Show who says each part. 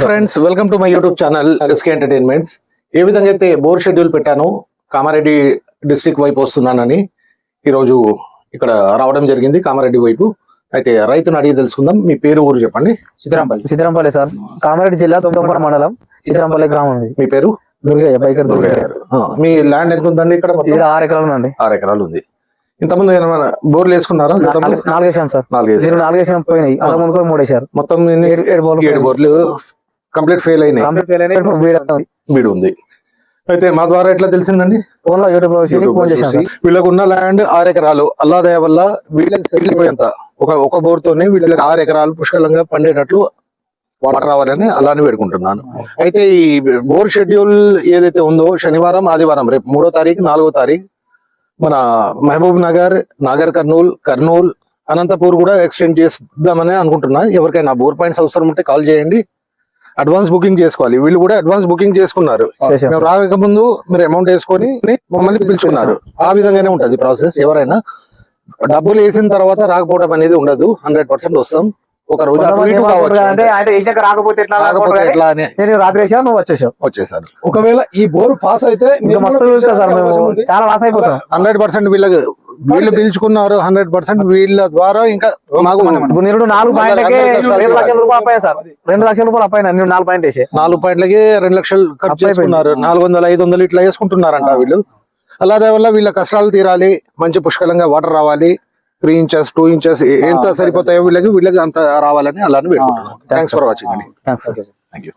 Speaker 1: Friends welcome to my YouTube channel SK entertainments ఏ విధంగా అయితే bore schedule పెట్టానో Kamareddy district వైపు వస్తున్నానని ఈరోజు ఇక్కడ రావడం జరిగింది కామారెడ్డి వైపు. అయితే రైతుని అడిగి తెలుసుకుందాం. మీ పేరు ఊరు చెప్పండి.
Speaker 2: సిద్ధరాంపల్లి. సిద్ధరాంపల్లి సార్. కామారెడ్డి జిల్లా తొందరపడ మండలం సిద్ధరాంపల్లి గ్రామం
Speaker 1: మీ పేరు?
Speaker 2: దుర్గయ్య బైకర్ దుర్గయ్య
Speaker 1: మీ ల్యాండ్ ఎంత ఉందండి ఇక్కడ
Speaker 2: ఆరు ఎకరాలు ఉందండి.
Speaker 1: ఆరు ఎకరాలు ఉంది. ఇంతకుముందు ఏమైనా బోర్లు వేసుకున్నారా?
Speaker 2: నాలుగు- వేసాం సార్.
Speaker 1: నాలుగు
Speaker 2: నాలుగు వేసాం పోయినాయి. అలా ముందు కూడా మూడు వేసారు
Speaker 1: మొత్తం
Speaker 2: ఏడు బోర్లు
Speaker 1: కంప్లీట్ ఫెయిల్ అయినాయి.
Speaker 2: కంప్లీట్ ఫెయిల్ అయినాయి. ఇప్పుడు వీడు ఉంది.
Speaker 1: వీడు ఉంది. అయితే మా ద్వారా ఎట్లా తెలిసిందండి?
Speaker 2: ఫోన్లో
Speaker 1: యూట్యూబ్లో
Speaker 2: ఫోన్ చేశాను
Speaker 1: వీళ్ళకు ఉన్న ల్యాండ్ ఆరు ఎకరాలు. అల్లా దయ వల్ల వీళ్ళకి సెటిల్ అయిపోయేంత ఒక ఒక బోర్ తోనే వీళ్ళకి ఆరు ఎకరాలు పుష్కలంగా పండేటట్లు వాటర్ రావాలని అలానే పెట్టుకుంటున్నాను అయితే ఈ బోర్ షెడ్యూల్ ఏదైతే ఉందో శనివారం ఆదివారం రేపు మూడో తారీఖు నాలుగో తారీఖు మన మహబూబ్ నగర్ నాగర్ కర్నూల్ కర్నూల్ అనంతపూర్ కూడా ఎక్స్టెండ్ చేద్దామని అనుకుంటున్నా. ఎవరికైనా బోర్ పాయింట్స్ అవసరం ఉంటే కాల్ చేయండి. అడ్వాన్స్ బుకింగ్ చేసుకోవాలి. వీళ్ళు కూడా అడ్వాన్స్ బుకింగ్ చేసుకున్నారు. మేము రాక ముందు మీరు అమౌంట్ వేసుకొని మమ్మల్ని పిలుచుకున్నారు. ఆ విధంగానే ఉంటది ప్రాసెస్. ఎవరైనా డబ్బులు వేసిన తర్వాత రాకపోవడం అనేది ఉండదు. హండ్రెడ్ పర్సెంట్ వస్తాం. ఒక రోజు అటు
Speaker 2: ఆయన వేసినాక రాకపోతే ఎట్లా
Speaker 1: రాకపోతే
Speaker 2: అనుకుంటారు కానీ
Speaker 1: ఎట్లా అని.
Speaker 2: నేను రాత్రి వేసాను నువ్వు వచ్చేసావు.
Speaker 1: వచ్చేసారు.
Speaker 3: ఒకవేళ ఈ బోర్ పాస్ అయితే
Speaker 2: ఇంకా
Speaker 3: మీరు
Speaker 2: మస్తు
Speaker 3: కూడా
Speaker 2: వెళ్తా సార్ మేము.
Speaker 3: అవకాశం ఉంది.
Speaker 2: చాలా లాస్ అయిపోతాం.
Speaker 1: హండ్రెడ్ పర్సెంట్ వీళ్ళకి వీళ్ళు పిలుచుకున్నారు హండ్రెడ్ పర్సెంట్ వీళ్ళ ద్వారా ఇంకా మాకు
Speaker 2: నేను నాలుగు పాయింట్లకే రెండు లక్షల రూపాయలు అప్పాయి సార్? రెండు లక్షల రూపాయలు అప్పాయి? నేను నాలుగు పాయింట్ వేసే.
Speaker 1: నాలుగు పాయింట్లకి రెండు లక్షలు ఖర్చు. చేసుకున్నారు. నాలుగు వందలు ఐదు వందలు ఇట్లా వేసుకుంటున్నారంట వీళ్ళు. అలాగే వల్ల వీళ్ళ కష్టాలు తీరాలి మంచి పుష్కలంగా వాటర్ రావాలి త్రీ ఇంచెస్ టూ ఇంచెస్ ఎంత సరిపోతాయో వీళ్ళకి వీళ్ళకి అంత రావాలని అలానే పెట్టుకుంటున్నాం థ్యాంక్స్ ఫర్ వాచింగ్ అండి థ్యాంక్ యూ